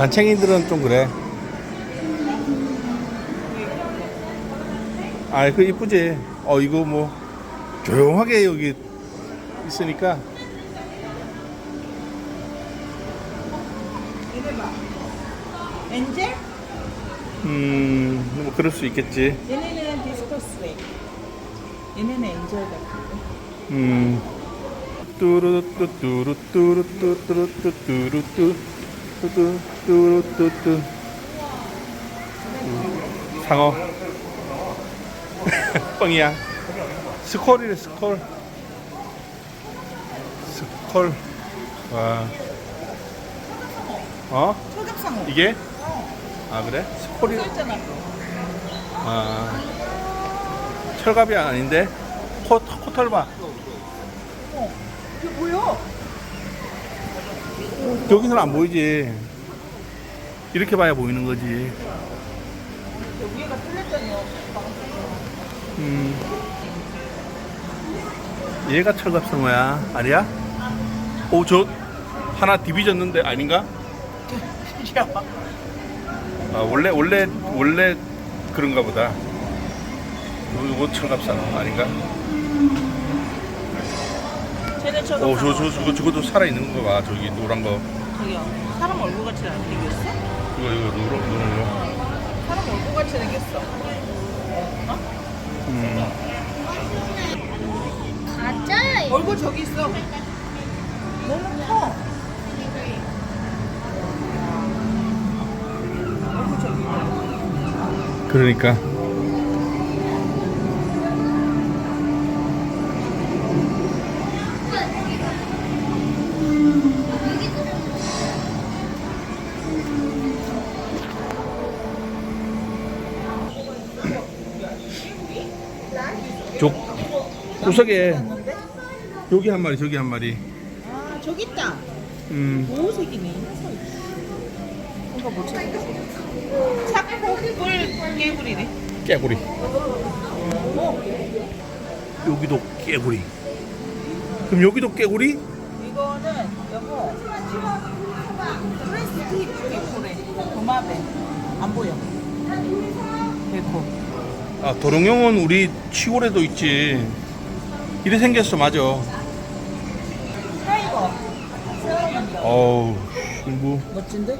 잔챙이들은 좀 그래. 아, 그 이쁘지. 어, 이거 뭐 조용하게 여기 있으니까. 얘네 봐. 엔젤? 음, 뭐 그럴 수 있겠지. 얘네는 디스커스웨이. 얘네는 엔젤 같아. 음. 뚜루뚜 뚜루뚜루 뚜루뚜 뚜루 뚜 뚜 뚜 뚜루뚜뚜 상어 뻥이야 스콜이래 스콜 스콜 와 어? 초ገብ상어. 이게? 아 그래? 스콜이. 아 철갑이 아닌데? 코, 코털 봐 어. 이게 뭐야? 여기서는 안 보이지. 이렇게 봐야 보이는 거지. 위에가 뚫렸잖아요. 음. 얘가 철갑성어야. 아니야? 오, 저 하나 디비졌는데 아닌가? 야. 아, 원래 원래 원래 그런가 보다. 요- 요거 철갑성어 아닌가? 저거. 오, 저, 저, 저거, 저것도 살아있는 거 봐. 저기 노란 거. 저기요. 사람 얼굴 같이 안 생겼어? 이거, 이거, 노란, 노란 거. 사람 얼굴 같이 생겼어. 음. 가짜야. 얼굴 저기 있어. 너무 커. 얼굴 저기. 그러니까. 구석에 여기 한 마리 저기 한 마리 아 저기 있다. 음 보호색이네. 이거. 착복불 깨구리네. 깨구리 여기도 깨구리 그럼 여기도 깨구리? 이거는 여보 프레스티 깨구리 도마뱀 안 보여. 백호. 아 도롱뇽은 우리 시골에도 있지 이래 생겼어 맞아. 어우 뭐 멋진데?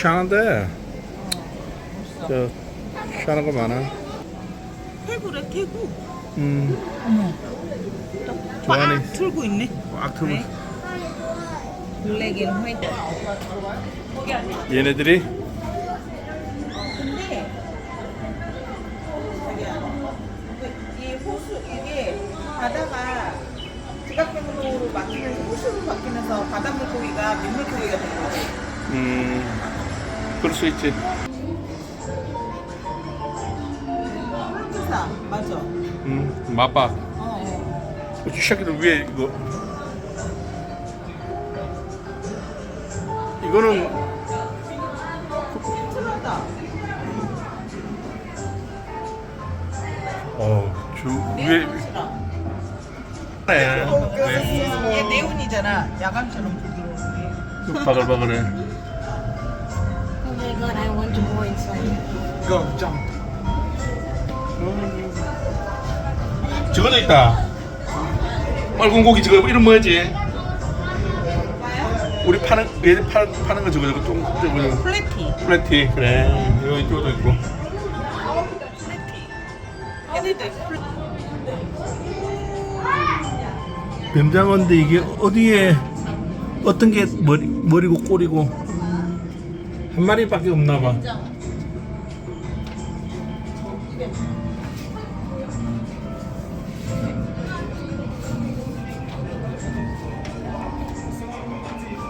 희한한데 저 희한한 거 많아 태구래 태구. 음 어머. 저 안에 꽉 틀고 있네. 꽉 틀고 네. 블랙 앤 화이트. 얘네들이 근데 바다가 지각변으로 바뀌면서 호수로 바뀌면서 바다 물고기가 민물고기가 된 거지. 음 그럴 수 있지 맞아. 음 맛봐 어. 이 새끼들 위에 이거 이거는 틀었다. 어저 위에 네온이랑. 네. 네. 얘 네온이잖아. 야광처럼 부드러운 바글바글해 Oh my god, I want to go inside. 이거 짱 저거도 있다 빨간 고기 저거 이름 뭐지? 우리 파는 얘들 파, 파는 거 저거 저거 좀 저거 플래티. 플래티 그래 이거 이쪽도 있고 플래티. 얘네들 플 뱀장어인데 이게 어디에 어떤 게 머리, 머리고 꼬리고 한 마리밖에 없나 봐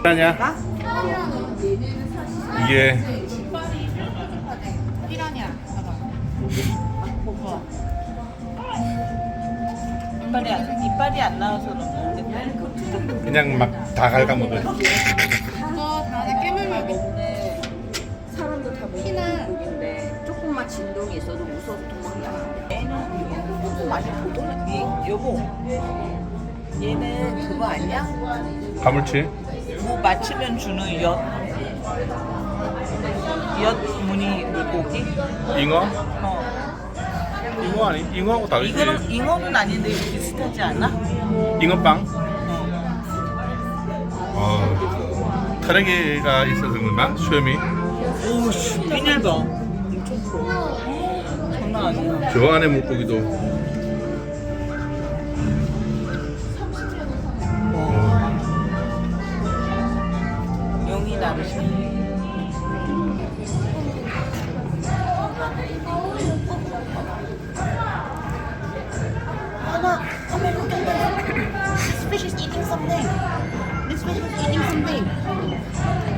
아냐 나? 이게. 이빨이 안, 나와서는 모르겠네. 그냥 막 다 갉아먹어 그거 다 깨물면 사람도 다 피는 물고기인데 조금만 진동이 있어도 무서워서 도망가. 얘는 조금 많이 얘 여보. 얘는 그거 아니야? 가물치 뭐 맞추면 주는 엿. 엿 무늬 물고기? 잉어? 어. 잉어 아니? 잉어하고 다르지? 이거는 잉어는 아닌데 비슷하지 않아? 잉어빵? 어, 타르게가 있어서 그런가? 수염이? 오씨 봐. 엄청 커. 장난 아니야. 저 안에 물고기도 용이 다르시. Mama, This fish is eating something.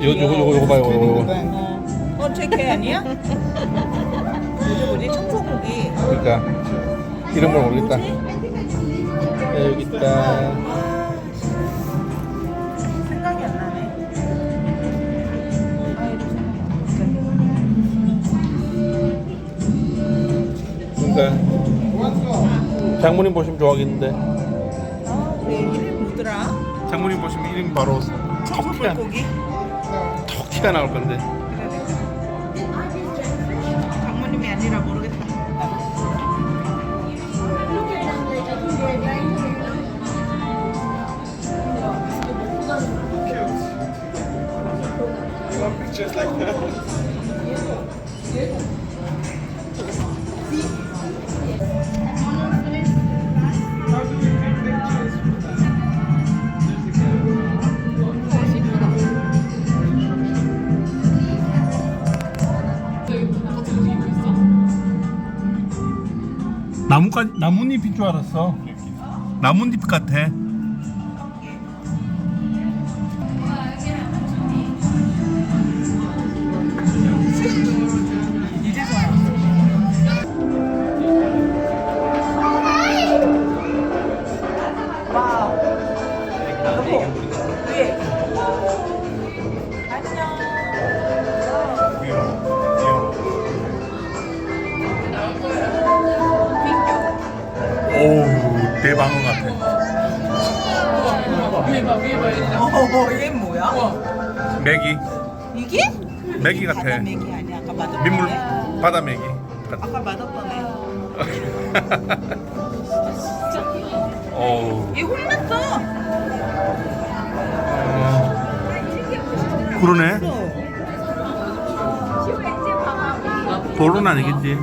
이거 요거 요거 요거 봐요 요거 어, 어, 제개 아니야? 이게 뭐지? 청소고기. 그러니까 이름을 모르겠다 네, 여기 있다 그러니까 장모님 보시면 좋아하겠는데 아, 내 이름 뭐더라? 장모님 보시면 이름 바로 터키가 청소고기? 터키가 나올 건데 장모님이 아니라 모르겠다. 나뭇가 나뭇잎인 줄 알았어. 나뭇잎 같아. 위에. 대방어 같아 어, 얘 뭐야? 메기 이게? 메기 같아 바다 맥이 아니야. 아까 맛없던 민물 애? 바다 메기 아까 맛없던 애. 어우 얘 혼났어. 그러네 볼은 아니겠지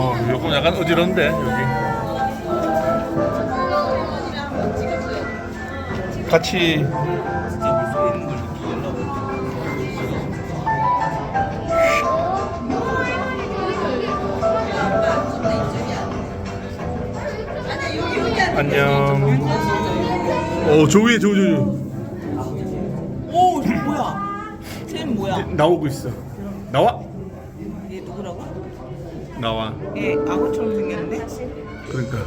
어 요거 약간 어지러운데 여기 같이 안녕 어 저 위에 저 저 저. 오, 이거 뭐야? 쟤는 뭐야? 나오고 있어 나와? 나와. 얘 악어처럼 생겼는데? 그러니까.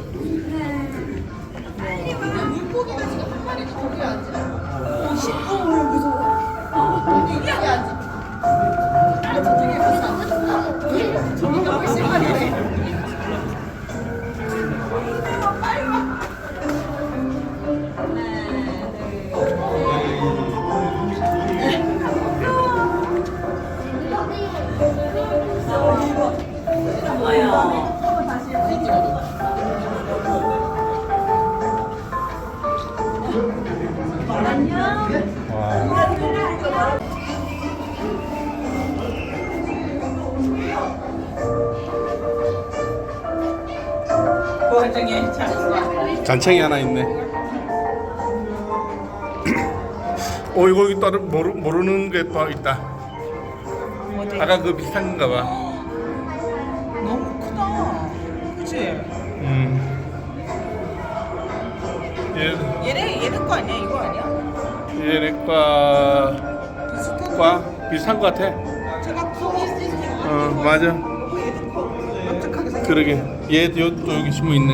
와. 잔챙이 하나 있네. 어 이거 여기 따로 모르, 모르는 게 또 있다. 어디? 아까 그 비슷한 건가 봐. 너무 크다. 그치? 음. 얘 얘네, 얘네 거 아니야? 이거 아니야? 얘네과 비슷한 과 비슷한 것 같아. 제가 커. 어 맞아. 커. 깜짝하게 생겼 그러게. 얘도 요- 또 여기 숨어 있네.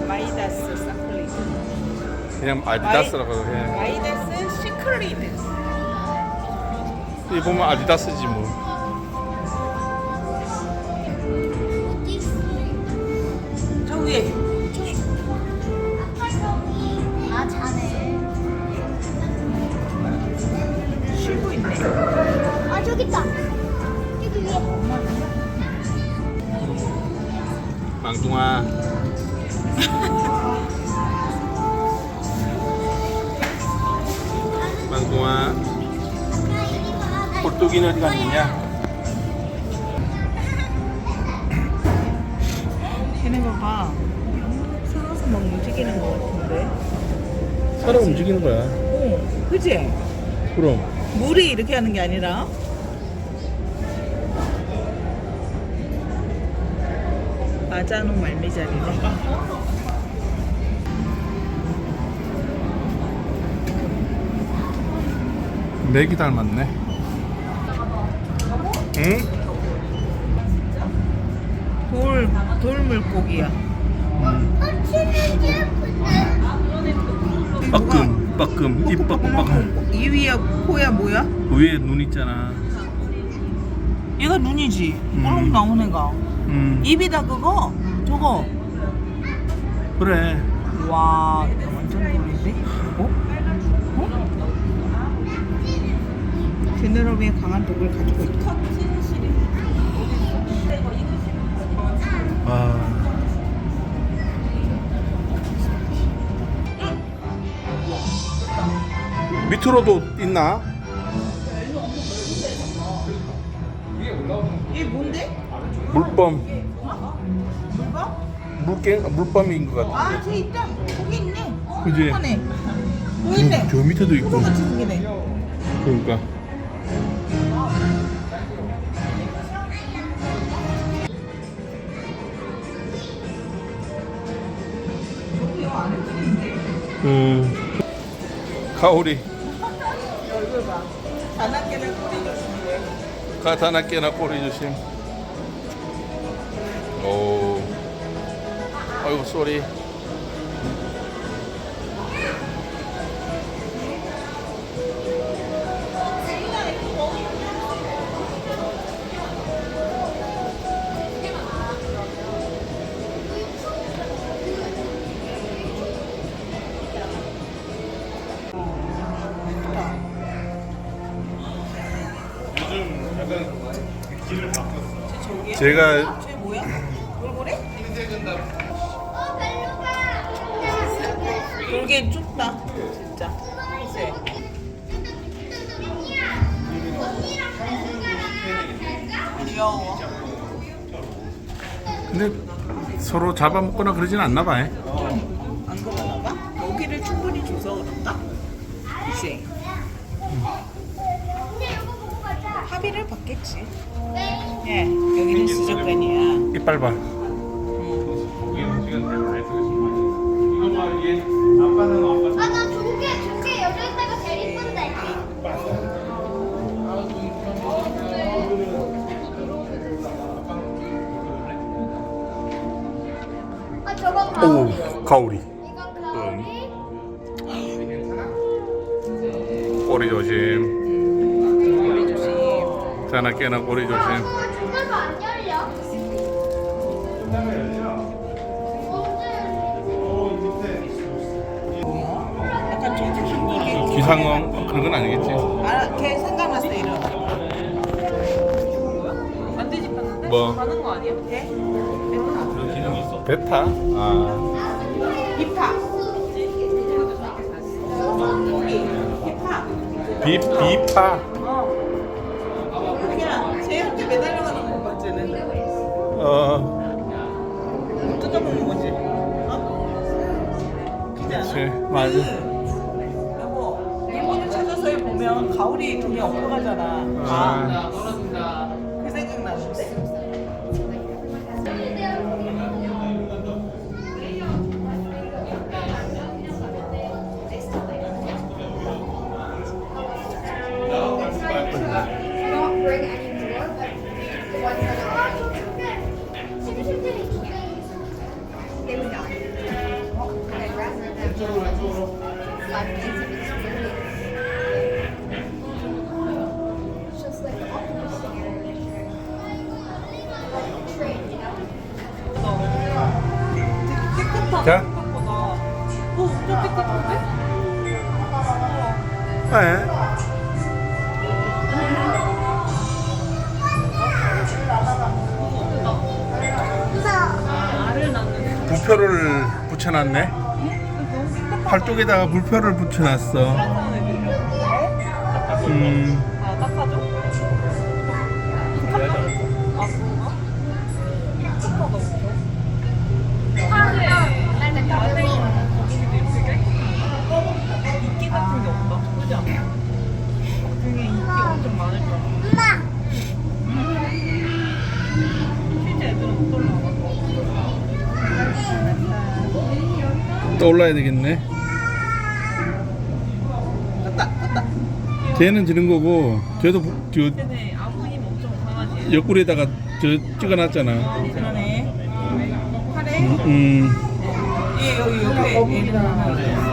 그냥 아디다스라고 해. 마이다스 시클리드. 이 보면 아디다스지 뭐. 저 위에. 아 자네. 쉬고 있네. 아 저기 있다. 여기 위에. 망둥아. 망둥아. 꼴뚜기는 어디 갔느냐? 걔네 봐봐. 살아서 막 움직이는 것 같은데. 살아 움직이는 거야. 어, 그지? 그럼. 물이 이렇게 하는 게 아니라. 아자노 말미잘이네. 맥이 닮았네. 응? 돌, 돌물고기야. 빠끔, 빠끔, 입 빠끔, 빠끔. 이위야, 코야 뭐야? 위에 눈 있잖아. 얘가 눈이지. 음. 꼴록 나온 애가. 음, 입이다 그거? 저거. 그래. 와, 완전 돌인데? 어? 어? 제네러비의 강한 독을 가지고 있다. 아. 밑으로도 있나? 뭔데? 물범. 누가? 물개, 물범인 것 같아. 아, 쟤 있다. 거기 있네. 그지? 있네. 저 밑에도 있고. 그거 같이 생기네. 그러니까. 음. 가오리. 얼굴 봐. 단학계는 꼬리 조심해. 가타나깨나 꼬리 조심. 오. 아이고 쏘리. 제가 쟤 뭐야? 돌고래? 돌게 좁다. 진짜. 그치? 귀여워. 근데 서로 잡아먹거나 그러진 않나 봐요. 안 그러나 봐? 여기를 충분히 줘서 그런가? 그치? 합의를 받겠지. 예, 여기는 수족관이야. 이빨 봐. 아나 조개 조개 여덟 대가 제일 이쁜데. 아 저건 가오리. 오, 가오리. 자나 깨나 꼬리 조심. 어 중간도 안 열려. 약간 촉촉한 고기. 기상어 그런 건 아니겠지? 아, 걔 생각났어 이름. 만들지 봤는데? 뭐? 가는 거 아니야? 걔? 베타. 베타? 아, 비파. 고기. 비파. 비 비파. 그치, 맞아. 그, 여보, 일본을 찾아서에 보면 가오리 등에 엎어가잖아. 아. 그 자. 어, 엄청 깨끗한데? 네. 낳는. 부표를 붙여놨네. 팔뚝에다가 불표를 붙여놨어. 음. 또 올라야 되겠네. 떴다, 떴다. 쟤는 지는 거고, 쟤도 부- 저 아무 힘 엄청 강하지. 옆구리에다가 저 찍어놨잖아. 그러네. 하래? 음, 얘 여기 옆에 얘는 하나. 네?